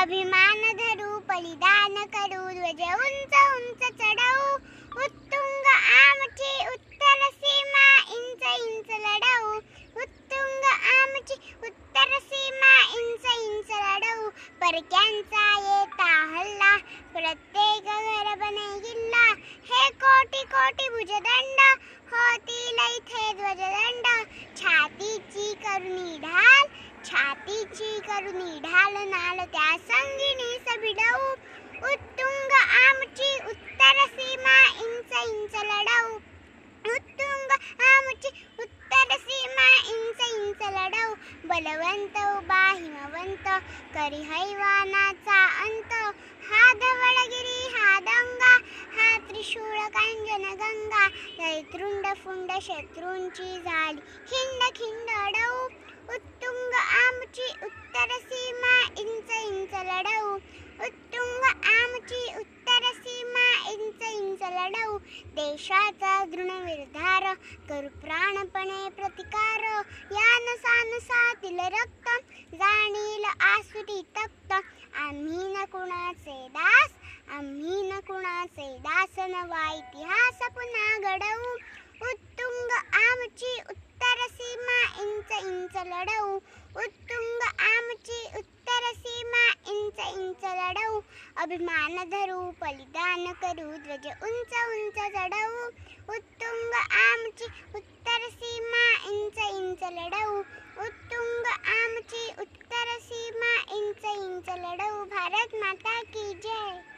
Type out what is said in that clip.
अभिमान धरू बलिदान करू ध्वज उंच उंच चढवू उत्तुंग आमची उत्तर सीमा इंच इंच लढवू उत्तुंग आमची उत्तर सीमा इंच इंच लढवू परक्यांचा येता हल्ला प्रत्येक घर बने किल्ला हे कोटी कोटी भुजदंड होती छातीची ढाल नाल त्या संगिनी सबिडवू उत्तुंग आमची उत्तर सीमा इंच इंच लढवू उत्तुंग आमची उत्तर सीमा इंच इंच लढवू बलवंत उभा हिमवंत करी हैवानाचा अंत हा धवळगिरी हा दंगा हा त्रिशूळ कांजन गंगा दैतृंड फुंड शत्रूंची झाली खिंड खिंड अडवू लढवू देशाचा दृढ निर्धार करू प्राणपणे प्रतिकार. या नसानसातील रक्त जाणील आसुरी तक्त आम्ही न कुणाचे दास आम्ही न कुणाचे दास नवा इतिहास पुन्हा घडवू. उत्तुंग आमची उत्तर सीमा इंच इंच लढवू. उत्तुंग आमची उत्तर सीमा चढवू अभिमान धरू बलिदान करू ध्वज उंच उंच चढवू उत्तुंग आमची उत्तर सीमा इंच इंच लढवू उत्तुंग आमची उत्तर सीमा इंच इंच लढवू भारत माता की जय.